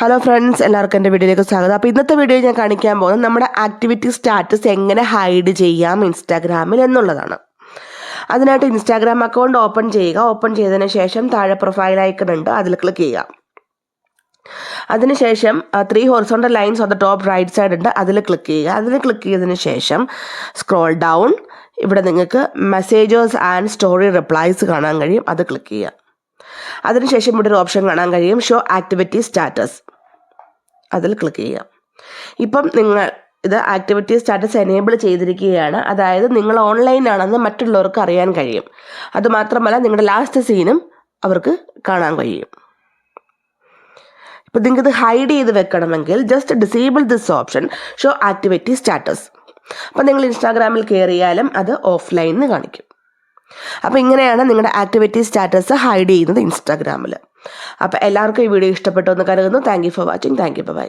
Hello friends എല്ലാവർക്കും എന്റെ വീഡിയോയിലേക്ക് സ്വാഗതം. അപ്പോൾ ഇന്നത്തെ വീഡിയോ ഞാൻ കാണിക്കാൻ പോകുന്നത് നമ്മുടെ ആക്ടിവിറ്റി സ്റ്റാറ്റസ് എങ്ങനെ ഹൈഡ് ചെയ്യാം ഇൻസ്റ്റാഗ്രാമിൽ എന്നുള്ളതാണ്. അതിനായിട്ട് ഇൻസ്റ്റാഗ്രാം അക്കൗണ്ട് ഓപ്പൺ ചെയ്യുക. ഓപ്പൺ ചെയ്തതിന് ശേഷം താഴെ പ്രൊഫൈൽ ഐക്കൺ ഉണ്ട്. അതിൽ ക്ലിക്ക് ചെയ്യുക. അതിനുശേഷം three horizontal lines on the top right side ഉണ്ട്. അതിൽ ക്ലിക്ക് ചെയ്യുക. അതിൽ ക്ലിക്ക് ചെയ്തതിന് ശേഷം സ്ക്രോൾ ഡൗൺ ഇവിടെ നിങ്ങൾക്ക് മെസ്സേജേഴ്സ് ആൻഡ് സ്റ്റോറി റിപ്ലൈസ് കാണാൻ കഴിയും. അത് ക്ലിക്ക് ചെയ്യുക. അതിനുശേഷം ഇവിടെ ഒരു ഓപ്ഷൻ കാണാൻ കഴിയും. ഷോ ആക്ടിവിറ്റി സ്റ്റാറ്റസ് അതിൽ ക്ലിക്ക് ചെയ്യാം ഇപ്പം നിങ്ങൾ ഇത് ആക്ടിവിറ്റി സ്റ്റാറ്റസ് എനേബിൾ ചെയ്തിരിക്കുകയാണ്. അതായത് നിങ്ങൾ ഓൺലൈനാണെന്ന് മറ്റുള്ളവർക്ക് അറിയാൻ കഴിയും. അതുമാത്രമല്ല നിങ്ങളുടെ ലാസ്റ്റ് സീനും അവർക്ക് കാണാൻ കഴിയും. ഇപ്പം ഇത് ഹൈഡ് ചെയ്ത് വെക്കണമെങ്കിൽ just disable this option show activity status അപ്പം നിങ്ങൾ ഇൻസ്റ്റാഗ്രാമിൽ കയറിയാലും അത് ഓഫ്ലൈനിൽ കാണിക്കും. അപ്പോൾ ഇങ്ങനെയാണ് നിങ്ങളുടെ ആക്ടിവിറ്റി സ്റ്റാറ്റസ് ഹൈഡ് ചെയ്യുന്നത് ഇൻസ്റ്റാഗ്രാമിൽ അപ്പോൾ എല്ലാവർക്കും ഈ വീഡിയോ ഇഷ്ടപ്പെട്ടു എന്ന് കരുതുന്നു. Thank you for watching thank you bye